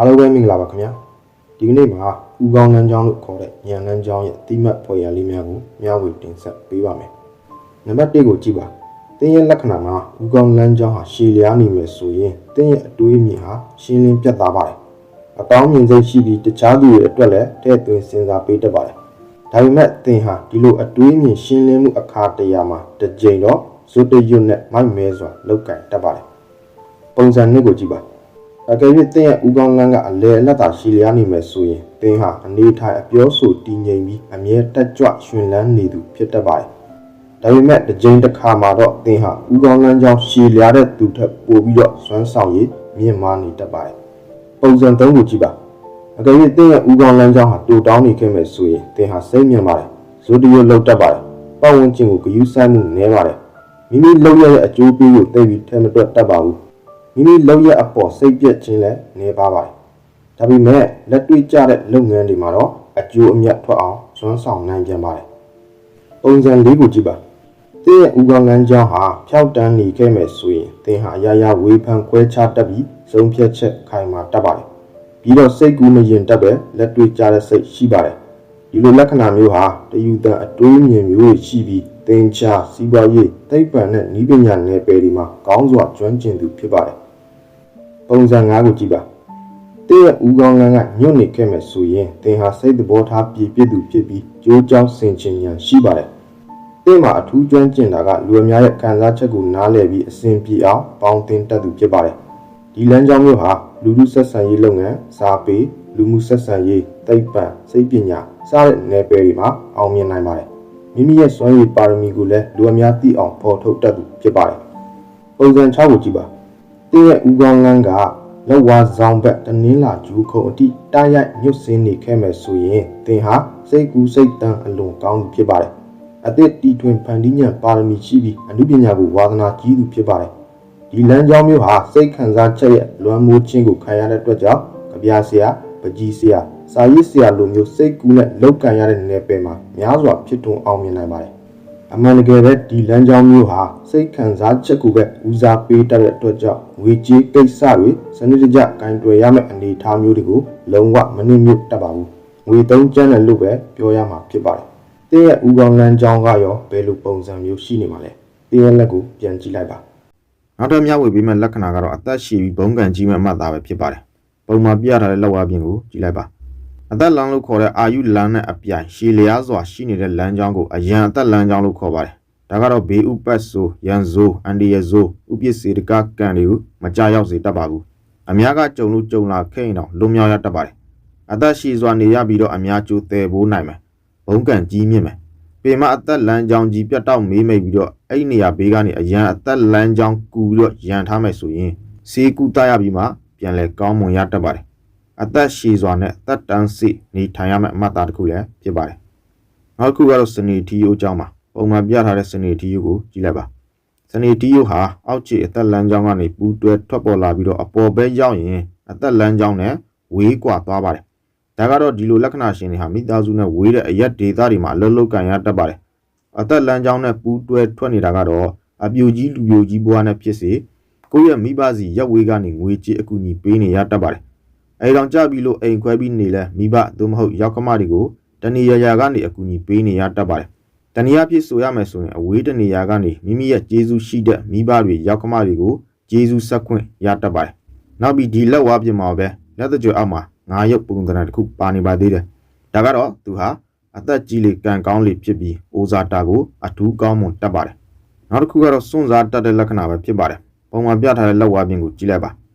အားလုံးပဲမင်္ဂလာပါခင်ဗျာဒီကနေ့မှာဥကောင်းလမ်းကြောင်းလို့ခေါ်တဲ့ညံလမ်းကြောင်းရဲ့အတိမတ်ဖွယ်ရာလေးများကိုမျှဝေတင်ဆက်ပေးပါမယ်နံပါတ်1ကိုကြည့်ပါတင်းရဲ့လက္ခဏာမှာဥကောင်းလမ်းကြောင်းဟာရှည်လျားနေမယ်ဆိုရင်တင်းရဲ့အတွေးအမြင်ဟာရှင်းလင်းပြတ်သားပါတယ်အကောင်းမြင်စိတ်ရှိပြီးတခြားသူတွေအတွက်လည်းတဲ့သွင်းစဉ်းစားပေးတတ်ပါတယ်ဒါပေမဲ့သင်ဟာဒီလိုအတွေးအမြင်ရှင်းလင်းမှုအခါတရာမှာတစ်ကြိမ်တော့ဇွတ်တရွတ်နဲ့မိုက်မဲစွာလောက်ကင်တတ်ပါတယ်ပုံစံနှစ်ကိုကြည့်ပါ အကယ်၍တင်းရဲ့ဥကောင်းလန်းကအလဲအလတ်သာရှည်လျားနေမယ်ဆိုရင်တင်းဟာအနေထိုင်အပြောဆိုတည်ငြိမ်ပြီးအမြဲတက်ကြွရှင်လန်းနေသူဖြစ်တတ်ပါတယ်။ဒါပေမဲ့တစ်ကြိမ်တစ်ခါမှာတော့တင်းဟာဥကောင်းလန်းကြောင့်ရှည်လျားတဲ့သူထက်ပိုပြီးတော့စွမ်းဆောင်ရည်မြင့်မားနေတတ်ပါတယ်။ပုံစံသုံးကိုကြည့်ပါ။အကယ်၍တင်းရဲ့ဥကောင်းလန်းကြောင့်ဟာတူတောင်းနေခဲ့မယ်ဆိုရင်တင်းဟာစိတ်မြင့်ပါတယ်။ဇိုတီယိုလောက်တတ်ပါတယ်။ပတ်ဝန်းကျင်ကိုဂရုစိုက်မှုနည်းပါတယ်။မိမိလုပ်ရတဲ့အကျိုးပေးကိုသိပြီးထဲမတွက်တတ်ပါဘူး။ မိမိလောက်ရအပေါ်စိတ်ပြက်ခြင်းလည်းနေပါပါတယ်။ဒါပေမဲ့လက်တွေ့ကျတဲ့လုပ်ငန်းတွေမှာတော့အကျိုးအမြတ်ထွက်အောင်စွမ်းဆောင်နိုင်ပြန်ပါတယ်။ပုံစံလေးကိုကြည့်ပါ။တင်းရဲ့ဥကောင်းလန်းကြောင်းဟာဖြောက်တန်းနေခဲ့မယ်ဆိုရင်တင်းဟာအရာရာဝေဖန်ခွဲခြားတတ်ပြီးဆုံးဖြတ်ချက်ခိုင်မာတတ်ပါတယ်။ပြီးတော့စိတ်ကူးမရင်တတ်ပဲလက်တွေ့ကျတဲ့စိတ်ရှိပါတယ်။ဒီလိုလက္ခဏာမျိုးဟာတယူတန်အတွေးမြင်မျိုးတွေရှိပြီးတင်ချာစီးပွားရေးသိပ္ပံနဲ့ဤပညာနယ်ပယ်ဒီမှာကောင်းစွာကျွမ်းကျင်သူဖြစ်ပါတယ်။ ပုံစံ5ကိုကြည့်ပါတင်းရဲ့ဦးကောင်းလန်းကညွတ်နေခဲ့မယ်ဆိုရင်တင်းဟာစိတ်သဘောထားပြည့်ပြည့်သူဖြစ်ပြီးကြိုးကြောင်းဆင်ခြင်ဉာဏ်ရှိပါတယ်တင်းမှာအထူးကျွမ်းကျင်တာကလူအများရဲ့ခံစားချက်ကိုနားလည်ပြီးအစဉ်ပြေအောင်ပေါင်းတင်တတ်သူဖြစ်ပါတယ်ဒီလမ်းကြောင်းမျိုးဟာလူမှုဆက်ဆံရေးလုပ်ငန်းစာပေလူမှုဆက်ဆံရေးသိပ္ပံစိတ်ပညာစတဲ့နယ်ပယ်တွေမှာအောင်မြင်နိုင်ပါတယ်မိမိရဲ့စွမ်းရည်ပါရမီကိုလည်းလူအများသိအောင်ဖော်ထုတ်တတ်သူဖြစ်ပါတယ်ပုံစံ6ကိုကြည့်ပါ တင်းရဲ့ဦးကောင်းလန်းကလက်ဝါဆောင်ဘက်တနင်းလာဂျူးခုံအထိတားရိုက်ညှုတ်ဆင်းနေခဲ့မယ်ဆိုရင်တင်းဟာစိတ်ကူးစိတ်တန်အလွန်ကောင်းသူဖြစ်ပါတယ်။အသစ်တီထွင်ဖန်တီးဉာဏ်ပါရမီရှိပြီးအမှုပညာကိုဝါသနာကြီးသူဖြစ်ပါတယ်။ဒီလမ်းကြောင်းမျိုးဟာစိတ်ခံစားချက်ရဲ့လွမ်းမိုးခြင်းကိုခံရတဲ့အတွက်ကြောင့်ကြပြားဆရာပကြီးဆရာစာရေးဆရာလိုမျိုးစိတ်ကူးနဲ့လောက်ကန်ရတဲ့နယ်ပယ်မှာများစွာဖြစ်ထွန်းအောင်မြင်နိုင်ပါတယ်။ အမှန်တကယ်ပဲဒီလမ်းကြောင်းမျိုးဟာစိတ်ခံစားချက်ကိုပဲဦးစားပေးတတ်တဲ့အတွက်ကြောင့်ငွေကြေးကိစ္စတွေစနစ်တကျကင်တွယ်ရမယ့်အနေအထားမျိုးတွေကိုလုံးဝမနှိမ့်မြုပ်တတ်ပါဘူးငွေသုံးကျန်းတယ်လို့ပဲပြောရမှာဖြစ်ပါတယ်တင်းရဲ့ဦးကောင်းလမ်းကြောင်းကရောဘယ်လိုပုံစံမျိုးရှိနေမှာလဲတင်းရဲ့လက်ကိုပြန်ကြည့်လိုက်ပါနောက်ထပ်မျှဝေပေးမဲ့လက္ခဏာကတော့အသက်ရှည်ပြီးဘုံကံကြီးမဲ့အမှတ်သားပဲဖြစ်ပါတယ်။ပုံမှာပြထားတဲ့လောက်ဝပြင်ကိုကြည့်လိုက်ပါ။ အသက်လမ်းလို့ခေါ်တဲ့အာယုလမ်းနဲ့အပြိုင်ရှည်လျားစွာရှိနေတဲ့လမ်းကြောင်းကိုအရန်အသက်လမ်းကြောင်းလို့ခေါ်ပါတယ်။ဒါကတော့ဘေးဥပတ်ဆိုရန်ဇိုးအန်ဒီယဇိုးဥပစ္စေတကကံတွေကိုမကြရောက်စေတတ်ပါဘူး။အများကကြုံလို့ကြုံလာခဲ့ရင်တော့လွန်မြောက်ရတတ်ပါတယ်။အသက်ရှည်စွာနေရပြီးတော့အများကျိုးတယ်ဖို့နိုင်မယ်။ဘုံကံကြီးမြင့်မယ်။ပေမအသက်လမ်းကြောင်းကြီးပြတ်တောက်မေးမိတ်ပြီးတော့အဲ့ဒီနေရာဘေးကနေအရန်အသက်လမ်းကြောင်းကူပြီးတော့ရန်ထားမယ်ဆိုရင်စေကူတရပြီးမှပြန်လဲကောင်းမွန်ရတတ်ပါတယ် အသက်ရှည်စွာနဲ့အသက်တန်းစီနေထိုင်ရမယ့်အမှတ်အသားတစ်ခုလည်းဖြစ်ပါတယ်နောက်တစ်ခုကတော့စနေတီယိုအကြောင်းပါပုံမှန်ပြထားတဲ့စနေတီယိုကိုကြည့်လိုက်ပါစနေတီယိုဟာအောက်ခြေအသက်လမ်းကြောင်းကနေပူးတွဲထွက်ပေါ်လာပြီးတော့အပေါ်ဘက်ရောက်ရင်အသက်လမ်းကြောင်းနဲ့ဝေးကွာသွားပါတယ်ဒါကတော့ဒီလိုလက္ခဏာရှင်တွေဟာမိသားစုနဲ့ဝေးတဲ့အရက်ဒေသတွေမှာအလုပ်လုပ်ကန်ရတတ်ပါတယ်။အသက်လမ်းကြောင်းနဲ့ပူးတွဲထွက်နေတာကတော့အပြူကြီးလူပြိုကြီးဘွားနဲ့ဖြစ်စေကိုယ့်ရဲ့မိဘစီရက်ဝေးကနေငွေကြေးအကူအညီပေးနေရတတ်ပါတယ်။ အဲဒါကြောင့်ကြပြီလို့အိမ်ခွဲပြီးနေလဲမိဘသို့မဟုတ်ရောက်ခမတွေကိုတဏီရရာကနေအကူအညီပေးနေရတတ်ပါတယ်။တဏီရဖြစ်ဆိုရမယ်ဆိုရင်အဝေးတနေရာကနေမိမိရဲ့ကျေးဇူးရှိတဲ့မိဘတွေရောက်ခမတွေကိုကျေးဇူးဆက်ခွင့်ရတတ်ပါတယ်။နောက်ပြီးဒီလက်ဝါးပြင်မှာပဲလက်တကြွအောက်မှာငါရုပ်ပုံသဏ္ဍာန်တစ်ခုပါနေပါသေးတယ်။ဒါကတော့သူဟာအသက်ကြီးလေကံကောင်းလေဖြစ်ပြီးအိုဇာတာကိုအထူးကောင်းမွန်တတ်ပါတယ်။နောက်တစ်ခုကတော့စွန့်စားတတ်တဲ့လက္ခဏာပဲဖြစ်ပါတယ်။ပုံမှန်ပြထားတဲ့လက်ဝါးပြင်ကိုကြည့်လိုက်ပါ။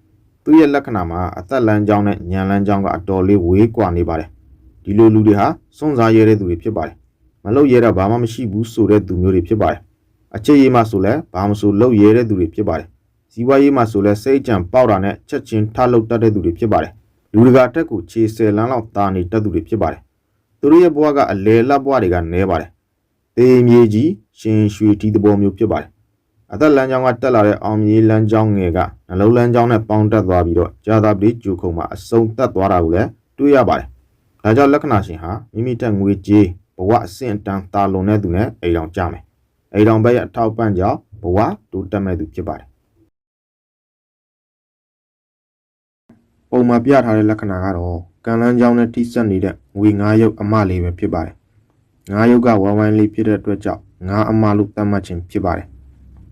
သူ့ရဲ့လက္ခဏာမှာအသက်လမ်းကြောင်းနဲ့ညံလမ်းကြောင်းကအတော်လေးဝေးကွာနေပါတယ်။ဒီလိုလူတွေဟာစွန့်စားရတဲ့သူတွေဖြစ်ပါတယ်။မလုပ်ရတော့ဘာမှမရှိဘူးဆိုတဲ့သူမျိုးတွေဖြစ်ပါတယ်။အခြေရေးမှဆိုလဲဘာမှမဆိုလုပ်ရတဲ့သူတွေဖြစ်ပါတယ်။ဇီဝရေးမှဆိုလဲစိတ်ကြံပေါက်တာနဲ့ချက်ချင်းထလုပ်တတ်တဲ့သူတွေဖြစ်ပါတယ်။လူတကာတက်ကိုခြေဆယ်လမ်းလောက်တာနေတတ်သူတွေဖြစ်ပါတယ်။သူတို့ရဲ့ဘဝကအလေလတ်ဘဝတွေကနဲပါတယ်။သေမြေကြီးရှင်ရွှေတီသဘောမျိုးဖြစ်ပါတယ်။ အသက်လမ်းကြောင်းကတက်လာတဲ့အောင်မြေလမ်းကြောင်းငယ်ကနှလုံးလမ်းကြောင်းနဲ့ပေါင်းတက်သွားပြီးတော့ကြာသာပတိဂျူခုံမှာအစုံတက်သွားတာကိုလည်းတွေ့ရပါတယ်။ဒါကြောင့်လက္ခဏာရှင်ဟာမိမိတက်ငွေကြေးဘဝအဆင့်အတန်းတာလွန်တဲ့သူနဲ့အိမ်တော်ကြမယ်။အိမ်တော်ဘက်ရဲ့အထောက်ပံ့ကြောင့်ဘဝတိုးတက်မဲ့သူဖြစ်ပါတယ်ပပုံမှာပြထားတဲ့လက္ခဏာကတော့ကံလန်းချောင်းနဲ့ထိစပ်နေတဲ့ငွေ9ရုပ်အမလေးပဲဖြစ်ပါတယ်။9ရုပ်ကဝိုင်းဝိုင်းလေးဖြစ်တဲ့အတွက်ကြောင့်9အမလို့သတ်မှတ်ခြင်းဖြစ်ပါတယ်။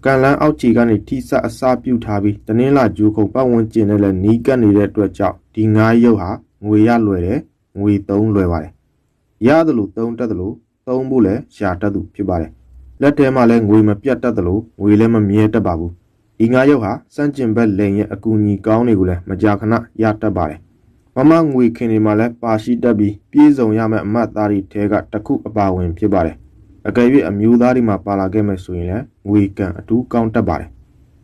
ကံလန်းအောက်ခြေကနေထိစပ်အစာပြုတ်ထားပြီးတနင်္လာဂျူခုံပတ်ဝန်းကျင်နဲ့လည်းနီးကပ်နေတဲ့အတွက်ကြောင့်ဒီ9ရုပ်ဟာငွေရလွယ်တယ်ငွေ3လွယ်ပါတယ်။ရတယ်လို့3တက်တယ်လို့3ဖို့လည်းရှာတတ်သူဖြစ်ပါတယ်။လက်ထဲမှာလည်းငွေမပြတ်တတ်တယ်လို့ငွေလည်းမမြဲတတ်ပါဘူး။ဒီ9ရုပ်ဟာစန့်ကျင်ဘက်လိန်ရဲ့အကူအညီကောင်းတွေကိုလည်းမကြာခဏရတတ်ပါတယ်။မမငွေခင်တွေမှာလည်းပါရှိတတ်ပြီးပြေးစုံရမယ့်အမတ်သားတွေထဲကတစ်ခုအပါဝင်ဖြစ်ပါတယ်။ အကယ်၍အမျိုးသားတွေမှာပါလာခဲ့မယ်ဆိုရင်လည်းငွေကံအတူကောင်းတတ်ပါတယ်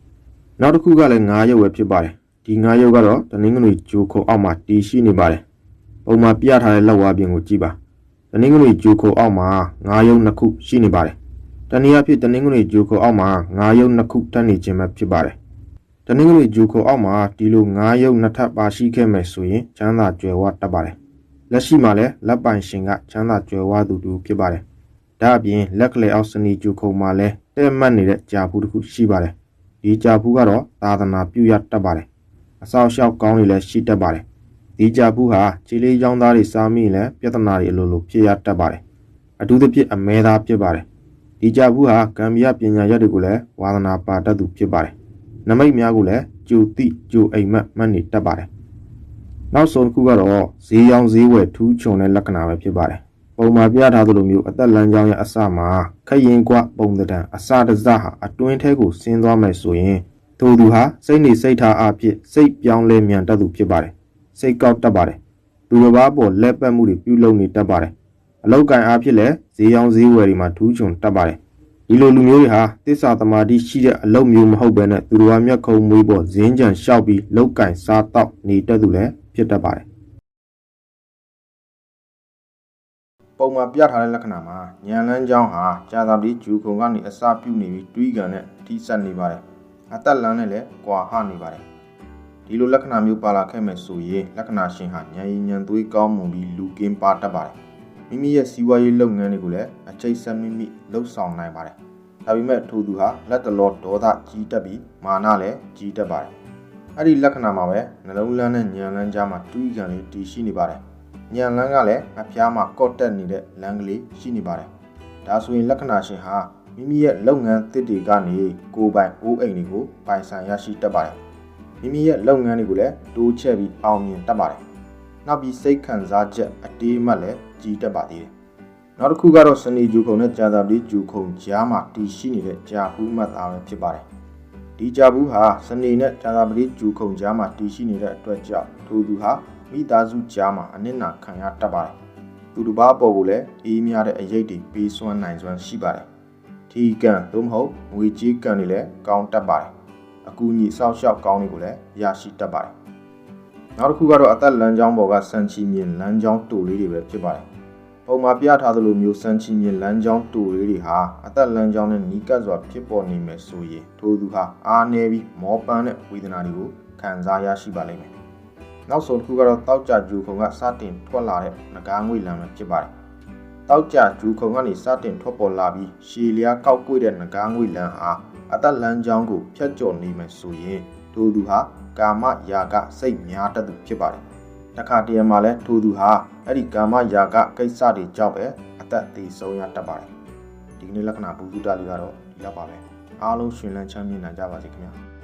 ။နောက်တစ်ခုကလည်း9ရုပ်ပဲဖြစ်ပါတယ်။ဒီ9ရုပ်ကတော့တနင်္ဂနွေဂျိုခုံအောက်မှာတည်ရှိနေပါတယ်။ပုံမှာပြထားတဲ့လက်ဝါးပြင်ကိုကြည့်ပါ။တနင်္ဂနွေဂျိုခုံအောက်မှာ9ရုပ်နှစ်ခုရှိနေပါတယ်။တနည်းအားဖြင့်တနင်္ဂနွေဂျိုခုံအောက်မှာ9ရုပ်နှစ်ခုတက်နေခြင်းပဲဖြစ်ပါတယ်။တနင်္ဂနွေဂျိုခုံအောက်မှာဒီလို9ရုပ်နှစ်ထပ်ပါရှိခဲ့မယ်ဆိုရင်ချမ်းသာကြွယ်ဝတတ်ပါတယ်။လက်ရှိမှာလည်းလက်ပိုင်ရှင်ကချမ်းသာကြွယ်ဝသူတူဖြစ်ပါတယ်။ ဒါအပြင်လက်ကလေးအောက်စနီဂျိုခုံမှာလည်းတဲ့မှတ်နေတဲ့ကြာဖူးတစ်ခုရှိပါတယ်။ဒီကြာဖူးကတော့သာသနာပြုရတတ်ပါတယ်။အဆောက်အအုံကောင်းတွေလည်းရှိတတ်ပါတယ်။ဒီကြာဖူးဟာခြေလေးချောင်းသားတွေစားမိရင်လည်းပြဿနာတွေအလိုလိုဖြစ်ရတတ်ပါတယ်။အထူးသဖြင့်အမဲသားဖြစ်ပါတယ်။ဒီကြာဖူးဟာကံမြပညာရက်တွေကိုလည်းဝါသနာပါတတ်သူဖြစ်ပါတယ်။နမိတ်များကိုလည်းကြိုတိကြိုအိမ်မက်မှတ်နေတတ်ပါတယ်။နောက်ဆုံးတစ်ခုကတော့ဈေးရောင်းဈေးဝယ်ထူးချွန်တဲ့လက္ခဏာပဲဖြစ်ပါတယ်။ ပုံမှာပြထားသလိုမျိုးအသက်လမ်းကြောင်းရဲ့အစမှာခရင်ကွပုံသဏ္ဍာန်အစတစဟာအတွင်းထဲကိုဆင်းသွားမယ်ဆိုရင်ထိုသူဟာစိတ်နေစိတ်ထားအဖြစ်စိတ်ပြောင်းလဲမြန်တတ်သူဖြစ်ပါတယ်။စိတ်ကောက်တတ်ပါတယ်။သူတစ်ပါးပေါ်လက်ပတ်မှုတွေပြုလုပ်နေတတ်ပါတယ်။အလောက်ကန်အားဖြင့်လည်းဈေးရောင်းဈေးဝယ်တွေမှာထူးချွန်တတ်ပါတယ်။ဒီလိုလူမျိုးတွေဟာတစ္ဆာသမာဓိရှိတဲ့အလုပ်မျိုးမဟုတ်ဘဲနဲ့သူတော်ဘာမျက်ခုံးမွေးပေါ်ဇင်းကြံလျှောက်ပြီးလောက်ကင်စားတော့နေတတ်သူလည်းဖြစ်တတ်ပါတယ် ပုံမှာပြထားတဲ့လက္ခဏာမှာညံလန်းချောင်းဟာကြာသာပတိဂျူခုံကနေအစပြုတ်နေပြီးတွေးကန်နဲ့ထိစပ်နေပါတယ်အသက်လန်းနဲ့လည်းကွာဟနေပါတယ်ဒီလိုလက္ခဏာမျိုးပါလာခဲ့မယ်ဆိုရင်လက္ခဏာရှင်ဟာညံရင်ညံသွေးကောင်းမွန်ပြီးလူကင်းပါတတ်ပါတယ်မိမိရဲ့စီးပွားရေးလုပ်ငန်းတွေကိုလည်းအချိတ်ဆက်မိမိလှုပ်ဆောင်နိုင်ပါတယ်ဒါပေမဲ့ထိုသူဟာလက်တလောဒေါသကြီးတက်ပြီးမာနလည်းကြီးတက်ပါတယ်အဲ့ဒီလက္ခဏာမှာပဲနှလုံးလန်းနဲ့ညံလန်းကြားမှာတွေးကန်လေးတည်ရှိနေပါတယ် ညံလန်းကလည်းအဖျားမှာကော့တက်နေတဲ့လမ်းကလေးရှိနေပါတယ်ဒါဆိုရင်လက္ခဏာရှင်ဟာမိမိရဲ့လုပ်ငန်းသစ်တွေကနေကိုယ်ပိုင်အိုးအိမ်တွေကိုပိုင်ဆိုင်ရရှိတတ်ပါတယ်မိမိရဲ့လုပ်ငန်းတွေကိုလည်းတိုးချဲ့ပြီးအောင်မြင်တတ်ပါတယ်နောက်ပြီးစိတ်ခံစားချက်အတေးအမှတ်လည်းကြီးတတ်ပါသေးတယ်နောက်တစ်ခုကတော့စနေဂျူခုံနဲ့ကြာသာပတိဂျူခုံကြားမှာတည်ရှိနေတဲ့ကြာဖူးမှတ်သားပဲဖြစ်ပါတယ်ဒီကြာဘူးဟာစနေနဲ့ကြာသာပတိဂျူခုံကြားမှာတည်ရှိနေတဲ့အတွက်ကြောင့်ထိုသူဟာ မိသားစုကြားမှာအနစ်နာခံရတတ်ပါတယ်သူတစ်ပါးပေါ်ကိုလည်းအေးများတဲ့အရေးတွေပေးစွမ်းနိုင်စွမ်းရှိပါတယ်ဒီကံသို့မဟုတ်ငွေကြေးကံတွေလည်းကောင်းတတ်ပါတယ်အကူအညီစောက်ရှောက်ကောင်းတွေကိုလည်းရရှိတတ်ပါတယ်နောက်တစ်ခုကတော့အသက်လမ်းကြောင်းပေါ်ကစံချီမြင်လမ်းကြောင်းတူလေးတွေပဲဖြစ်ပါတယ်ပုံမှာပြထားသလိုမျိုးစံချီမြင်လမ်းကြောင်းတူလေးတွေဟာအသက်လမ်းကြောင်းနဲ့နီးကပ်စွာဖြစ်ပေါ်နေမယ်ဆိုရင်ထိုသူဟာအားနည်းပြီးမောပန်းတဲ့ဝေဒနာတွေကိုခံစားရရှိပါလိမ့်မယ် နောက်ဆုံးတစ်ခုကတော့တောက်ကြဂျူခုံကစတင်ထွက်လာတဲ့ငကားငွေလမ်းပဲဖြစ်ပါတယ်။တောက်ကြဂျူခုံကနေစတင်ထွက်ပေါ်လာပြီးရှည်လျားကောက်ကွေ့တဲ့ငကားငွေလမ်းဟာအသက်လမ်းကြောင်းကိုဖျက်ကျော်နေမယ်ဆိုရင်ထိုသူဟာကာမယာကစိတ်များတတ်သူဖြစ်ပါတယ်။တခါတည်းမှာလဲထိုသူဟာအဲ့ဒီကာမယာကကိစ္စတွေကြောင့်ပဲအသက်သေးဆုံးရတတ်ပါတယ်။ဒီကနေ့လက္ခဏာဘူစုတလေးကတော့ဒီလောက်ပါပဲ။အားလုံးရှင်လန်းချမ်းမြေ့နိုင်ကြပါစေခင်ဗျာ။